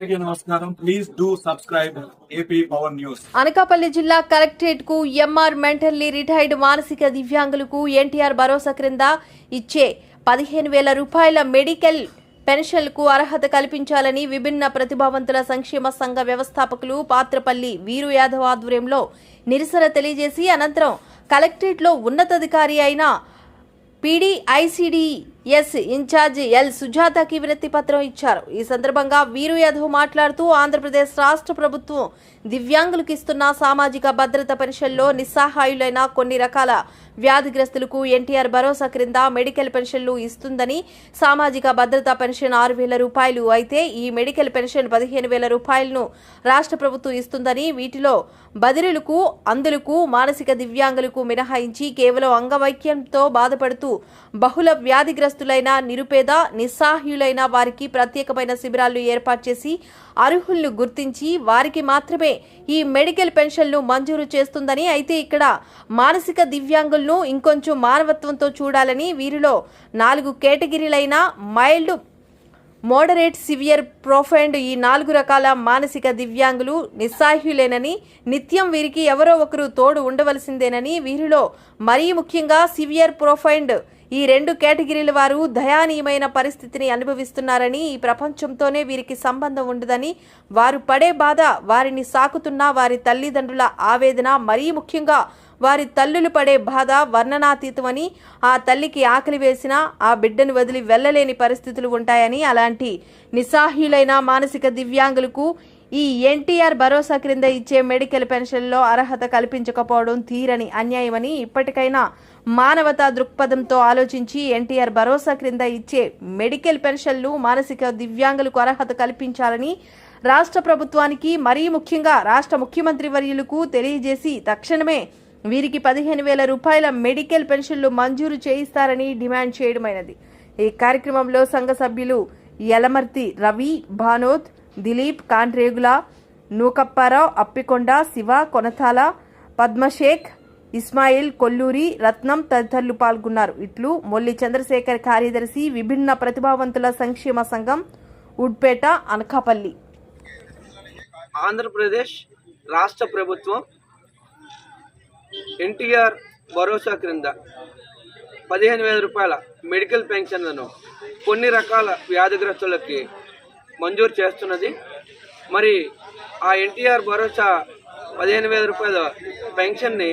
నమస్కారం. Please do subscribe AP power news Anakapalli జిల్లా కలెక్టరేట్కు ఎంఆర్ మెంటల్లీ రిటైర్డ్ మానసిక దివ్యాంగులకు ఎన్టీఆర్ భరోసా క్రింద ఇచ్చే పదిహేను వేల రూపాయల మెడికల్ పెన్షన్లకు అర్హత కల్పించాలని విభిన్న ప్రతిభావంతుల సంక్షేమ సంఘ వ్యవస్థాపకులు పాత్రపల్లి వీరు యాదవ్ ఆధ్వర్యంలో నిరసన తెలియజేసి అనంతరం కలెక్టరేట్లో ఉన్నతాధికారి అయిన ఎస్ ఇన్ఛార్జ్ ఎల్. సుజాతకి వినతి పత్రం ఇచ్చారు. ఈ సందర్భంగా వీరు యాదవ్ మాట్లాడుతూ ఆంధ్రప్రదేశ్ రాష్ట్ర ప్రభుత్వం దివ్యాంగులకు ఇస్తున్న సామాజిక భద్రత పెన్షన్లో నిస్సహాయులైన కొన్ని రకాల వ్యాధిగ్రస్తులకు ఎన్టీఆర్ భరోసా క్రింద మెడికల్ పెన్షన్లు ఇస్తుందని సామాజిక భద్రత పెన్షన్ ఆరు వేల రూపాయలు అయితే ఈ మెడికల్ పెన్షన్ పదిహేను వేల రూపాయలను రాష్ట్ర ప్రభుత్వం ఇస్తుందని వీటిలో బదిలీలకు అందులకు మానసిక దివ్యాంగులకు మినహాయించి కేవలం అంగవైక్యంతో బాధపడుతూ బహుళ వ్యాధిగ్రస్తు వ్యాధిగ్రస్తులైన నిరుపేద నిస్సాహ్యులైన వారికి ప్రత్యేకమైన శిబిరాలు ఏర్పాటు చేసి అర్హులను గుర్తించి వారికి మాత్రమే ఈ మెడికల్ పెన్షన్లు మంజూరు చేస్తుందని అయితే ఇక్కడ మానసిక దివ్యాంగులను ఇంకొంచెం మానవత్వంతో చూడాలని వీరిలో నాలుగు కేటగిరీలైన మైల్డ్ మోడరేట్ సివియర్ ప్రొఫైండ్ ఈ నాలుగు రకాల మానసిక దివ్యాంగులు నిస్సాహ్యులేనని నిత్యం వీరికి ఎవరో ఒకరు తోడు ఉండవలసిందేనని వీరిలో మరీ ముఖ్యంగా సివియర్ ప్రొఫైండ్ ఈ రెండు కేటగిరీల వారు దయానీయమైన పరిస్థితిని అనుభవిస్తున్నారని ఈ ప్రపంచంతోనే వీరికి సంబంధం ఉండదని వారు పడే బాధ వారిని సాకుతున్న వారి తల్లిదండ్రుల ఆవేదన మరీ ముఖ్యంగా వారి తల్లులు పడే బాధ వర్ణనాతీతమని ఆ తల్లికి ఆకలి వేసినా ఆ బిడ్డను వదిలి వెళ్ళలేని పరిస్థితులు ఉంటాయని అలాంటి నిస్సాహ్యులైన మానసిక దివ్యాంగులకు ఈ ఎన్టీఆర్ భరోసా క్రింద ఇచ్చే మెడికల్ పెన్షన్లో అర్హత కల్పించకపోవడం తీరని అన్యాయమని ఇప్పటికైనా మానవతా దృక్పథంతో ఆలోచించి ఎన్టీఆర్ భరోసా క్రింద ఇచ్చే మెడికల్ పెన్షన్లు మానసిక దివ్యాంగులకు అర్హత కల్పించాలని రాష్ట్ర ప్రభుత్వానికి మరీ ముఖ్యంగా రాష్ట్ర ముఖ్యమంత్రి వర్యులకు తెలియజేసి తక్షణమే వీరికి పదిహేను వేల రూపాయల మెడికల్ పెన్షన్లు మంజూరు చేయిస్తారని డిమాండ్ చేయడమైనది. ఈ కార్యక్రమంలో సంఘ సభ్యులు యలమర్తి రవి భానోద్ దిలీప్ కాండ్రేగుల నూకప్పారావు అప్పికొండ శివ కొనతాల పద్మశేఖ్ ఇస్మాయిల్ కొల్లూరి రత్నం తదితరులు పాల్గొన్నారు. ఇట్లు మొల్లి చంద్రశేఖర్ కార్యదర్శి విభిన్న ప్రతిభావంతుల సంక్షేమ సంఘం ఉడ్పేట అనకాపల్లి. ఆంధ్రప్రదేశ్ రాష్ట్ర ప్రభుత్వం ఎన్టీఆర్ భరోసా క్రింద పదిహేను వేల రూపాయల మెడికల్ పెన్షన్లను కొన్ని రకాల వ్యాధిగ్రస్తులకి మంజూరు చేస్తున్నది. మరి ఆ ఎన్టీఆర్ భరోసా పదిహేను వేల రూపాయల పెన్షన్ని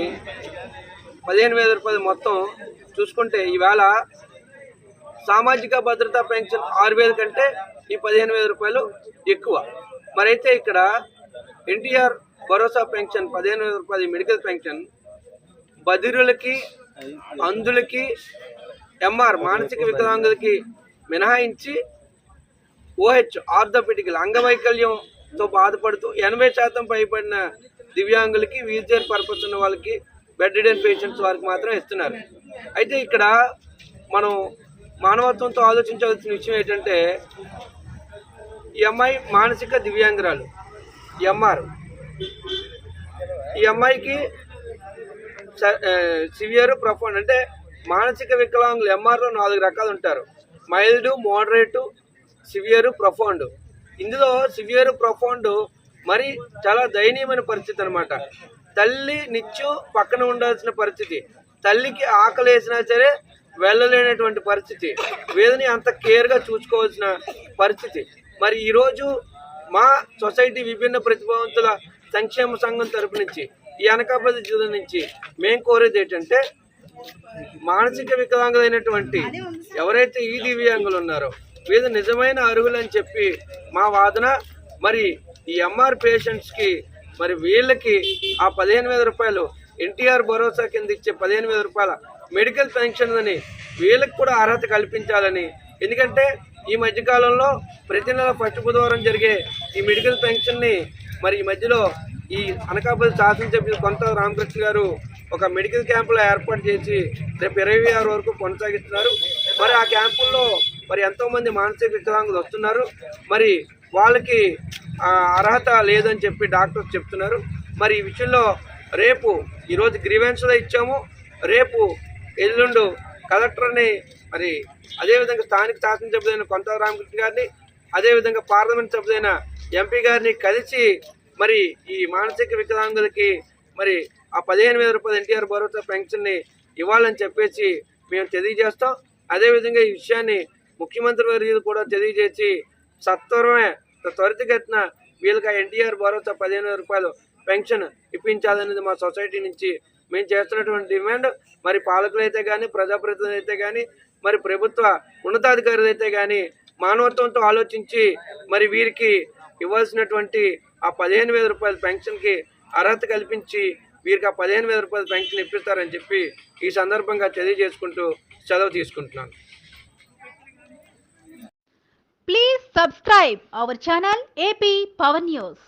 పదిహేను వేల రూపాయలు మొత్తం చూసుకుంటే ఈవేళ సామాజిక భద్రతా పెన్షన్ ఆరు వేల కంటే ఈ పదిహేను వేల రూపాయలు ఎక్కువ. మరైతే ఇక్కడ ఎన్టీఆర్ భరోసా పెన్షన్ పదిహేను వేల రూపాయల మెడికల్ పెన్షన్ బదిరులకి అంధులకి ఎంఆర్ మానసిక వికలాంగులకి మినహాయించి ఓహెచ్ ఆర్థోపెడికల్ అంగవైకల్యంతో బాధపడుతూ ఎనభై శాతం పైబడిన దివ్యాంగులకి వీల్చైర్ పర్పస్ ఉన్న వాళ్ళకి బెడ్డెడెన్ పేషెంట్స్ వారికి మాత్రం ఇస్తున్నారు. అయితే ఇక్కడ మనం మానవత్వంతో ఆలోచించవలసిన విషయం ఏంటంటే ఎంఐ మానసిక దివ్యాంగురాలు ఎంఆర్ ఈ అమ్మాయికి సివియర్ ప్రొఫౌండ్ అంటే మానసిక వికలాంగులు ఎంఆర్లో నాలుగు రకాలు ఉంటారు మైల్డ్ మోడరేటు సివియర్ ప్రొఫౌండ్. ఇందులో సివియర్ ప్రొఫౌండ్ మరి చాలా దయనీయమైన పరిస్థితి అనమాట తల్లి నిత్యం పక్కన ఉండాల్సిన పరిస్థితి. తల్లికి ఆకలి వేసినా సరే వెళ్ళలేనటువంటి పరిస్థితి. వేదని అంత కేర్గా చూసుకోవాల్సిన పరిస్థితి. మరి ఈరోజు మా సొసైటీ విభిన్న ప్రతిభావంతుల సంక్షేమ సంఘం తరపు నుంచి ఈ అనకాపల్లి జిల్లా నుంచి మేము కోరేది ఏంటంటే మానసిక వికలాంగులైనటువంటి ఎవరైతే ఈ దివ్యాంగులు ఉన్నారో వీళ్ళు నిజమైన అర్హులని చెప్పి మా వాదన మరి ఈ ఎంఆర్ పేషెంట్స్కి మరి వీళ్ళకి ఆ పదిహేను వేల రూపాయలు ఎన్టీఆర్ భరోసా కింద ఇచ్చే పదిహేను వేల రూపాయల మెడికల్ పెన్షన్ అని వీళ్ళకి కూడా అర్హత కల్పించాలని. ఎందుకంటే ఈ మధ్యకాలంలో ప్రతి నెల ఫస్ట్ బుధవారం జరిగే ఈ మెడికల్ పెన్షన్ని మరి ఈ మధ్యలో ఈ అనకాపల్లి శాసనసభ్యులు కొంత రామకృష్ణ గారు ఒక మెడికల్ క్యాంపులో ఏర్పాటు చేసి రేపు ఇరవై ఆరు వరకు కొనసాగిస్తున్నారు. మరి ఆ క్యాంపుల్లో మరి ఎంతోమంది మానసిక వికలాంగులు వస్తున్నారు. మరి వాళ్ళకి అర్హత లేదని చెప్పి డాక్టర్స్ చెప్తున్నారు. మరి ఈ విషయంలో రేపు ఈరోజు గ్రీవెన్స్లో ఇచ్చాము. రేపు ఎల్లుండు కలెక్టర్ని మరి అదేవిధంగా స్థానిక శాసనసభ్యులైన కొంత రామకృష్ణ గారిని అదేవిధంగా పార్లమెంట్ సభ్యులైన ఎంపీ గారిని కలిసి మరి ఈ మానసిక వికలాంగులకి మరి ఆ పదిహేను వేల రూపాయల ఎన్టీఆర్ భరోసా పెన్షన్ని ఇవ్వాలని చెప్పేసి మేము తెలియజేస్తాం. అదేవిధంగా ఈ విషయాన్ని ముఖ్యమంత్రి వర్యులు కూడా తెలియజేసి సత్వరమే త్వరితగతిన వీళ్ళకి ఎన్టీఆర్ భరోసా పదిహేను వేల రూపాయలు పెన్షన్ ఇప్పించాలనేది మా సొసైటీ నుంచి మేము చేస్తున్నటువంటి డిమాండ్. మరి పాలకులైతే కానీ ప్రజాప్రతినిధులు అయితే కానీ మరి ప్రభుత్వ ఉన్నతాధికారులు అయితే కానీ మానవత్వంతో ఆలోచించి మరి వీరికి ఇవ్వాల్సినటువంటి ఆ పదిహేను వేల రూపాయల పెన్షన్కి అర్హత కల్పించి వీరికి ఆ పదిహేను వేల రూపాయలు పెన్షన్ ఇప్పిస్తారని చెప్పి ఈ సందర్భంగా తెలియజేసుకుంటూ సెలవు తీసుకుంటున్నాను. Please subscribe our channel AP Pawan news